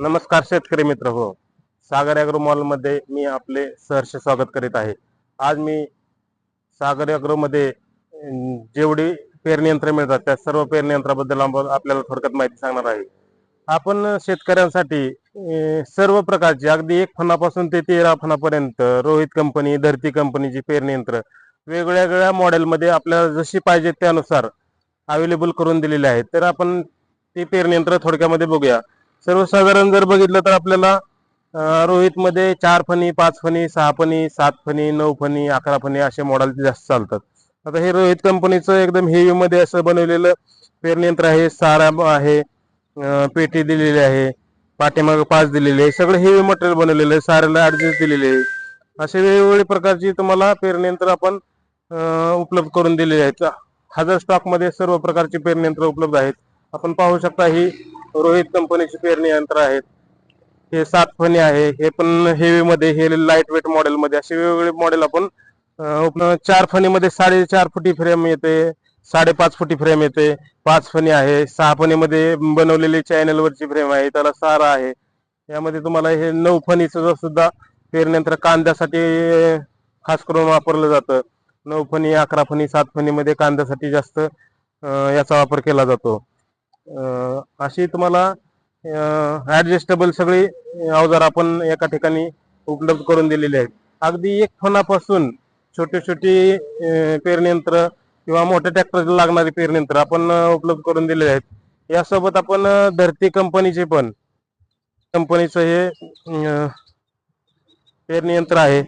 नमस्कार शेतकरी मित्र हो. सागर अॅग्रो मॉलमध्ये मी आपले सहर्ष स्वागत करीत आहे. आज मी सागर अॅग्रोमध्ये जेवढी पेरणी यंत्र मिळतात त्या सर्व पेरणी यंत्राबद्दल आपल्याला थोडक्यात माहिती सांगणार आहे. आपण शेतकऱ्यांसाठी सर्व प्रकारचे अगदी एक फणापासून ते तेरा फणापर्यंत रोहित कंपनी धरती कंपनीची पेरणी यंत्र वेगळ्या वेगळ्या मॉडेलमध्ये आपल्याला जशी पाहिजे त्यानुसार अवेलेबल करून दिलेले आहेत. तर आपण ते पेरणी यंत्र थोडक्यामध्ये बघूया. सर्वसाधारण जर बघितलं तर आपल्याला रोहितमध्ये चार फणी पाच फणी सहा फणी सात फणी नऊ फणी अकरा फणी असे मॉडेल जास्त चालतात. आता हे रोहित कंपनीचं एकदम हेवी मध्ये असं बनवलेलं पेरणी यंत्र आहे सारा आहे पेटी दिलेली आहे पाठीमाग पाच दिलेले आहे सगळं हेवी मटेरियल बनवलेलं आहे साऱ्याला ऍडजस्ट दिलेले आहे. असे वेगवेगळे प्रकारची तुम्हाला पेरणी यंत्र आपण उपलब्ध करून दिलेले आहेत. हजार स्टॉकमध्ये सर्व प्रकारची पेरणी यंत्र उपलब्ध आहेत. आपण पाहू शकता ही रोहित कंपनीची पेरणी यंत्र आहेत. हे सात फणी आहे. हे पण हेवी मध्ये हे लाइट वेट मॉडेल मध्ये असे वेगवेगळे मॉडेल आपण चार फणीमध्ये साडेचार फुटी फ्रेम येते. साडेपाच फुटी फ्रेम येते. पाच फणी आहे. सहा फणीमध्ये बनवलेली चॅनल वरची फ्रेम आहे. त्याला सारा आहे. यामध्ये तुम्हाला हे नऊ फणीचं सुद्धा पेरणी यंत्र कांद्यासाठी खास करून वापरलं जातं. नऊ फणी अकरा फणी सात फणीमध्ये कांद्यासाठी जास्त याचा वापर केला जातो. अशी तुम्हाला ऍडजस्टेबल सगळी अवजार आपण एका ठिकाणी उपलब्ध करून दिलेली आहेत. अगदी एक फणापासून छोटे छोटी पेरणीयंत्र किंवा मोठ्या ट्रॅक्टरला लागणारी पेरणीयंत्र आपण उपलब्ध करून दिलेले आहेत. यासोबत आपण धरती कंपनीचे पण कंपनीचं हे पेरणीयंत्र आहे.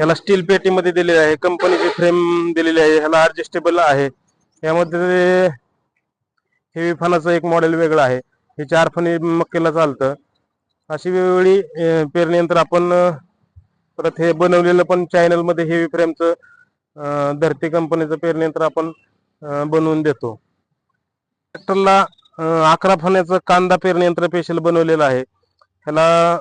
याला स्टील पेटीमध्ये दिलेले आहे. कंपनीची फ्रेम दिलेली आहे. ह्याला ॲडजस्टेबल आहे. यामध्ये हेवी फणाचं एक मॉडेल वेगळं आहे. हे चार फणी मक्केला चालतं. अशी वेगवेगळी पेरणीनंतर आपण परत हे बनवलेलं पण चॅनलमध्ये हेवी फ्रेमचं धरती कंपनीचं पेरणीनंतर आपण बनवून देतो. ट्रॅक्टरला अकरा फण्याचं कांदा पेरणी यंत्र स्पेशल बनवलेलं आहे. ह्याला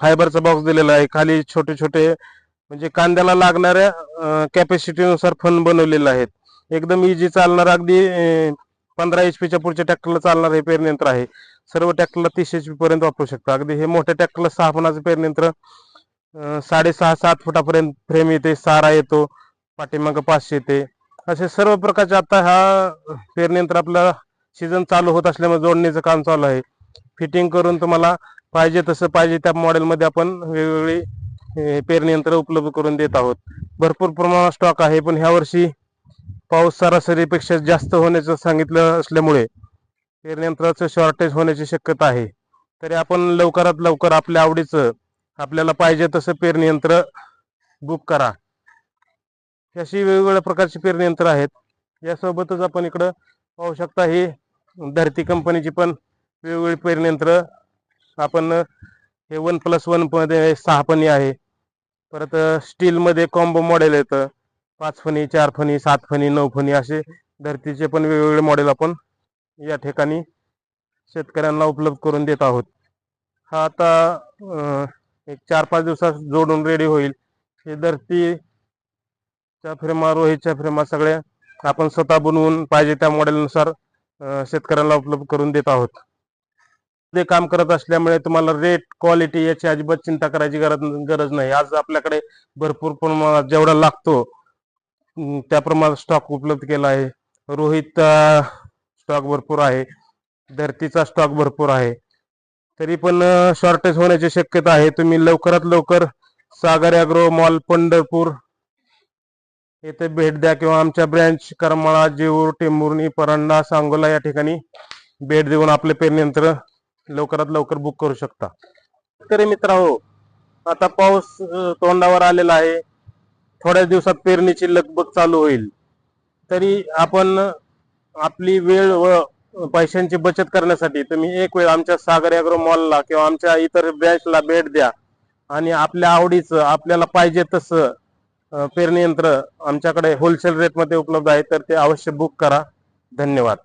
फायबरचा बॉक्स दिलेला आहे. खाली छोटे छोटे म्हणजे कांद्याला लागणाऱ्या कॅपॅसिटीनुसार फन बनवलेले आहेत. एकदम इझी चालणार. अगदी पंधरा एच पीच्या पुढच्या ट्रॅक्टरला चालणार हे पेरणयंत्र आहे. सर्व ट्रॅक्टरला तीस एच पी पर्यंत वापरू शकता. अगदी हे मोठ्या ट्रॅक्टरला सहा फणाचं पेरणयंत्र साडेसहा सात फुटापर्यंत फ्रेम येते सारा येतो पाठीमाग पाचशे येते. असे सर्व प्रकारचे आता हा पेरणयंत्र आपला सीझन चालू होत असल्यामुळे जोडणीचं काम चालू आहे. फिटिंग करून तुम्हाला पाहिजे तसं पाहिजे त्या मॉडेलमध्ये आपण वेगवेगळी अं, पेरणी यंत्र उपलब्ध करून देत आहोत. भरपूर प्रमाणात स्टॉक आहे पण ह्या वर्षी पाऊस सरासरीपेक्षा जास्त होण्याचं सांगितलं असल्यामुळे पेरणीयंत्राचं शॉर्टेज होण्याची शक्यता आहे. तरी आपण लवकरात लवकर आपल्या आवडीचं आपल्याला पाहिजे तसं पेरणी यंत्र बुक करा. अशी वेगवेगळ्या प्रकारची पेरणी यंत्र आहेत. यासोबतच आपण इकडं पाहू शकता ही धरती कंपनीची पण वेगवेगळी पेरणी यंत्र आपण हे वन प्लस वनमध्ये सहा फणी आहे. परत स्टीलमध्ये कॉम्बो मॉडेल येतं. पाच फणी चार फणी सात फणी नऊ फणी असे धरतीचे पण वेगवेगळे मॉडेल आपण या ठिकाणी शेतकऱ्यांना उपलब्ध करून देत आहोत. हा आता एक चार पाच दिवसात जोडून रेडी होईल. हे धरतीच्या फ्रेमा रोहितच्या फ्रेमा सगळ्या आपण स्वतः बनवून पाहिजे त्या मॉडेलनुसार शेतकऱ्यांना उपलब्ध करून देत आहोत. ते काम करत असल्यामुळे तुम्हाला रेट क्वालिटी याची अजिबात चिंता करायची गरज गरज नाही. आज आपल्याकडे भरपूर प्रमाणात जेवढा लागतो त्या प्रमाणात स्टॉक उपलब्ध केला आहे. रोहित स्टॉक भरपूर आहे. धरतीचा स्टॉक भरपूर आहे. तरी पण शॉर्टेज होण्याची शक्यता आहे. तुम्ही लवकरात लवकर सागर अॅग्रो मॉल पंढरपूर येथे भेट द्या किंवा आमच्या ब्रँच करमाळा जेऊर टेंभुर्णी परांडा सांगोला या ठिकाणी भेट देऊन आपले पेरणी यंत्र लवकरात लवकर बुक करू शकता. तरी मित्र आता पाऊस तोंडावर आलेला आहे. थोड्या दिवसात पेरणीची लगबग चालू होईल. तरी आपण आपली वेळ व पैशांची बचत करण्यासाठी तुम्ही एक वेळ आमच्या सागर अॅग्रो मॉलला किंवा आमच्या इतर ब्रँचला भेट द्या आणि आपल्या आवडीचं आपल्याला पाहिजे तसं पेरणी यंत्र आमच्याकडे होलसेल रेटमध्ये उपलब्ध आहे तर ते अवश्य बुक करा. धन्यवाद.